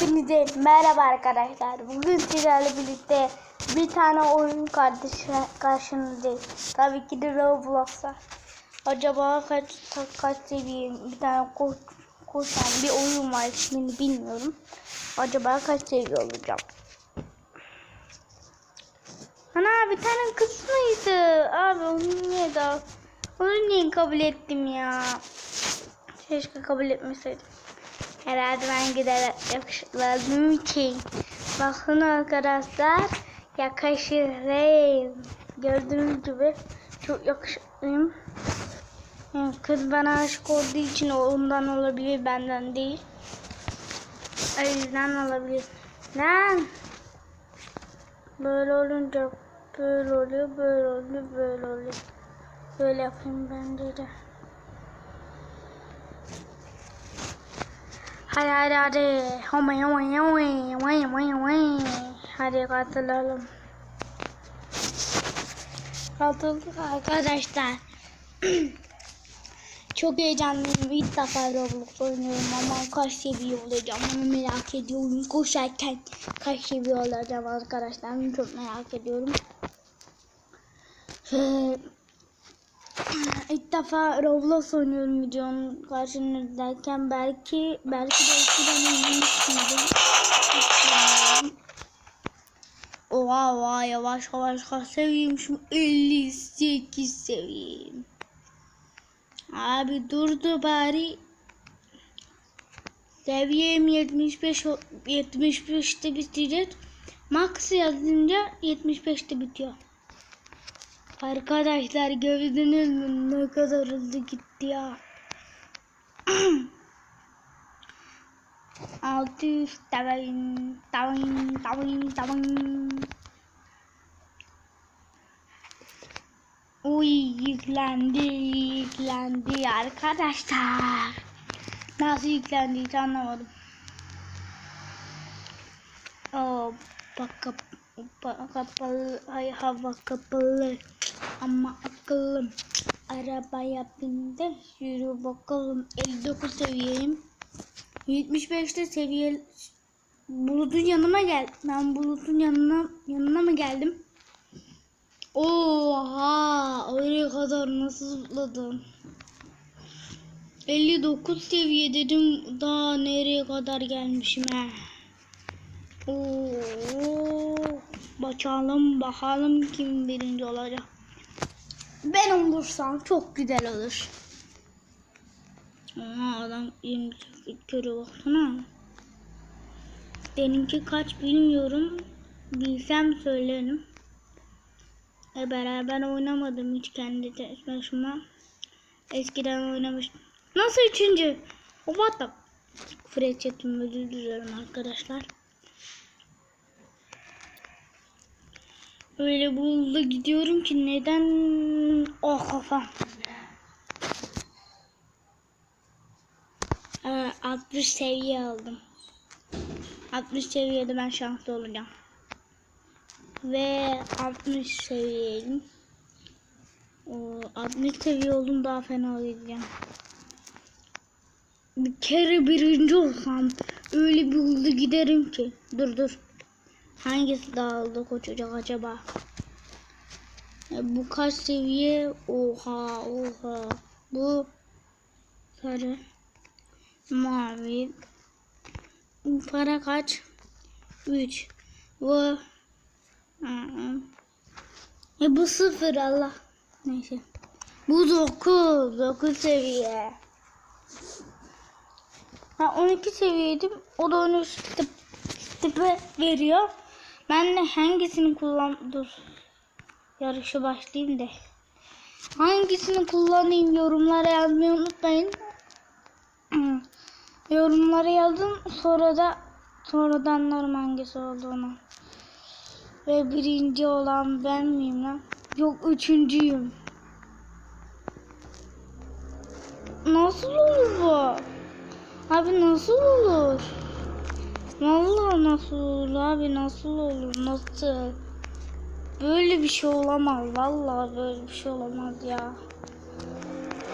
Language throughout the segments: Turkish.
Hepinize merhaba arkadaşlar. Bugün sizlerle birlikte bir tane oyun karşınızdayız. Tabii ki de Roblox'a. Acaba kaç kaç seviye bir tane koş, koşan bir oyun var ismini bilmiyorum. Acaba kaç seviye olacağım? Ana bir tane kız mıydı? Abi onu niye daha onu niye kabul ettim ya? Keşke kabul etmeseydim. Herhalde ben gider yakışıklı olduğum için. Bakın arkadaşlar yakışıklıyım. Gördüğünüz gibi çok yakışıklıyım. Kız bana aşık olduğu için ondan olabilir benden değil. O yüzden olabilir. Lan! Böyle olunca böyle oluyor, böyle oluyor, böyle oluyor. Böyle yapayım bence de. Hadi hadi hadi. Homay homay homay homay homay. Hadi katılalım. Katıldık arkadaşlar. Çok heyecanlıyım. İlk defa Roblox oynuyorum ama kaç seviye olacağım onu merak ediyorum. Koşarken kaç seviye olacağım arkadaşlar. Çok merak ediyorum. Ee, İlk defa Roblox oynuyorum videonun karşınızdayken belki belki de eskiden. Bilmiyorum. Oha oha yavaş yavaş kaç seviyeyim şu 58 seviyeyim. Abi durdu bari. Seviyem 75 o- 75'te bitecek. Max yazınca 75'te bitiyor. Arkadaşlar gördünüz mü ne kadar hızlı gitti ya. 600 tavın tavın tavın tavın. Uy yüklendi yüklendi arkadaşlar. Nasıl yüklendi hiç anlamadım. Oo, bak kap, bak kapalı, ay hava kapalı ama akıllım. Arabaya bindi, yürü bakalım. 59 seviyeyim. 75'te seviye bulutun yanıma gel. Ben bulutun yanına yanına mı geldim? Oha! Oraya kadar nasıl zıpladım? 59 seviye dedim. Daha nereye kadar gelmişim he? Oo, bakalım bakalım kim birinci olacak. Ben olursam çok güzel olur. Ama adam 28 körü baksana. Benimki kaç bilmiyorum. Bilsem söylerim. E beraber oynamadım hiç kendi tek başıma. Eskiden oynamıştım. Nasıl üçüncü? O what the... Fred özür dilerim arkadaşlar. Öyle bu gidiyorum ki neden oh kafam. Ee, 60 seviye aldım. 60 seviyede ben şanslı olacağım. Ve 60 seviyeyim. O 60 seviye oldum daha fena gideceğim. Bir kere birinci olsam öyle bir hızlı giderim ki. Dur dur. Hangisi daha hızlı koşacak acaba? E, bu kaç seviye? Oha oha. Bu sarı. Mavi. Bu para kaç? 3. Bu Aa. E bu sıfır Allah. Neyse. Bu 9. 9 seviye. Ha 12 seviyeydim. O da 13 tip, tipe veriyor. Ben de hangisini kullan... Dur. Yarışı başlayayım da. Hangisini kullanayım yorumlara yazmayı unutmayın. yorumlara yazın. Sonra da sonra da anlarım hangisi olduğunu. Ve birinci olan ben miyim lan? Yok üçüncüyüm. Nasıl olur bu? Abi nasıl olur? Vallahi nasıl olur abi nasıl olur nasıl? Böyle bir şey olamaz vallahi böyle bir şey olamaz ya.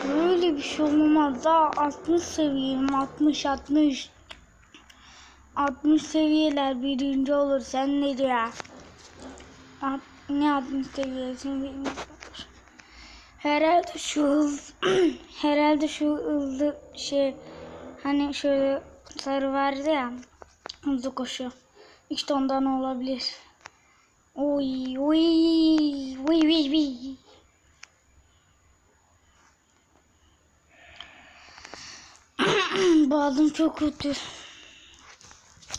Böyle bir şey olamaz daha 60 seviyeyim 60 60. 60 seviyeler birinci olur. Sen ne diyor? Ne 60 seviyesini bilmiyorum. Herhalde şu hız herhalde şu hızlı şey hani şöyle sarı vardı ya hızlı koşu. İşte ondan olabilir. Oy oy oy oy oy. Boğazım çok kötü.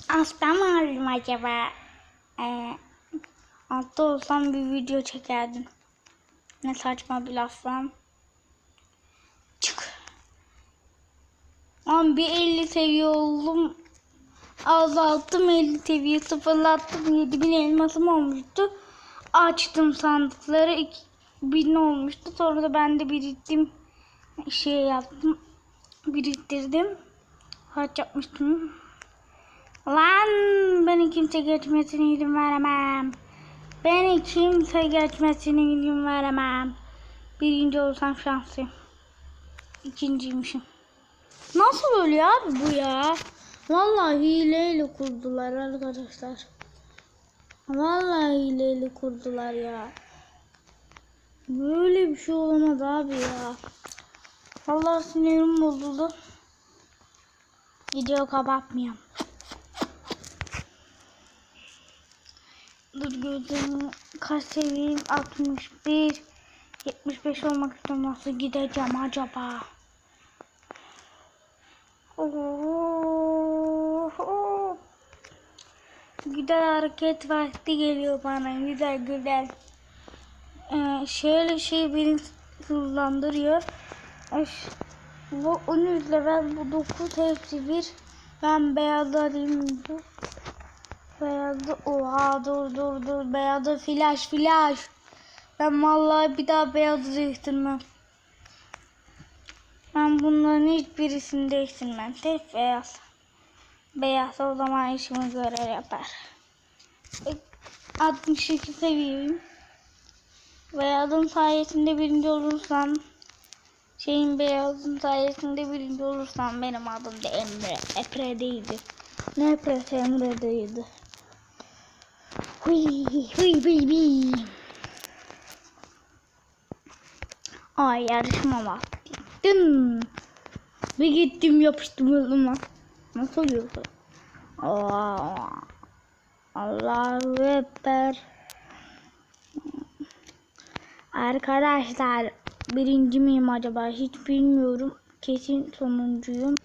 Hasta mı oldum acaba? Ee, hasta olsam bir video çekerdim. Ne saçma bir laf lan. Çık. Lan bir 50 seviye oldum. Azalttım 50 seviye sıfırlattım. 7000 elmasım olmuştu. Açtım sandıkları. 2000 olmuştu. Sonra da ben de biriktim. Şey yaptım. Biriktirdim. Kaç yapmıştım. Lan beni kimse geçmesine izin veremem. Beni kimse geçmesine izin veremem. Birinci olsam şanslıyım. İkinciymişim. Nasıl oluyor abi bu ya? Vallahi hileyle kurdular arkadaşlar. Vallahi hileyle kurdular ya. Böyle bir şey olamaz abi ya. Vallahi sinirim bozuldu. Video kapatmıyorum. Dur gözümü kaç seviyeyim? 61 75 olmak istiyorum. Nasıl gideceğim acaba? Oo. Güzel hareket vakti geliyor bana. Güzel güzel. Ee, şöyle şey beni hızlandırıyor. Bu 13 level bu 9 hepsi bir. Ben beyaz alayım. Beyazı oha dur dur dur beyazı flash flash. Ben vallahi bir daha beyazı değiştirmem. Ben bunların hiçbirisini değiştirmem. Tek beyaz. Beyaz o zaman işimi göre yapar. E, 62 seviyeyim. Beyazın sayesinde birinci olursam şeyin beyazın sayesinde birinci olursam benim adım da Emre. Epre değildi. Ne Epre Emre değildi. Huy huy huy huy. Ay yarışma vakti. Dın. Bir gittim yapıştım yoluma. Nasıl yoldu? Aa, Allahu Ekber. Arkadaşlar birinci miyim acaba hiç bilmiyorum. Kesin sonuncuyum.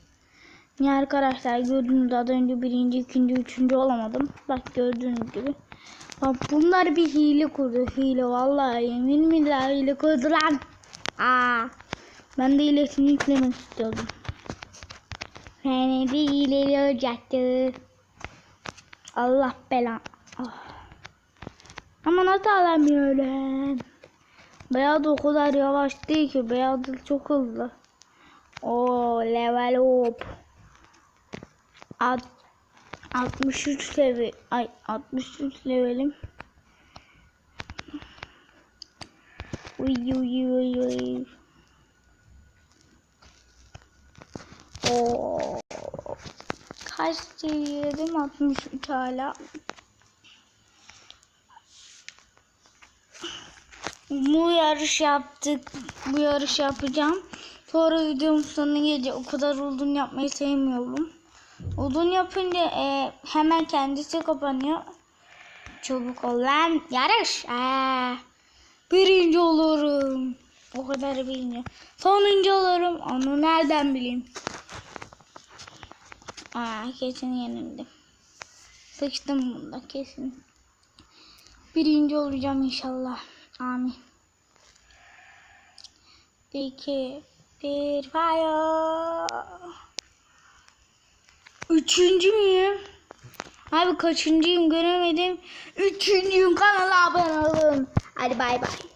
Niye arkadaşlar gördüğünüz az önce birinci, ikinci, üçüncü olamadım. Bak gördüğünüz gibi. Bak bunlar bir hile kurdu. Hile vallahi yemin billahi hile kurdu lan. Aa, ben de hilesini yüklemek istiyordum. Beni de hileli olacaktı. Allah belan. Ah. Ama nasıl alamıyorum? Beyaz o kadar yavaş değil ki. Beyaz çok hızlı. O level up. At 63 seviye. Ay 63 levelim. Uy uy uy uy. Oo. Kaç seviyedim? 63 hala. Bu yarış yaptık. Bu yarış yapacağım. Sonra videomun sonuna gelecek. O kadar uzun yapmayı sevmiyorum. Uzun yapınca e, hemen kendisi kapanıyor. Çabuk ol lan. Yarış. Aa, birinci olurum. O kadar bilmiyorum. Sonuncu olurum. Onu nereden bileyim? Aa, kesin yenildim. Sıçtım bunda kesin. Birinci olacağım inşallah. Amin. İki, bir, fire. Üçüncü müyüm? Abi kaçıncıyım göremedim. Üçüncüyüm kanala abone olun. Hadi bay bay.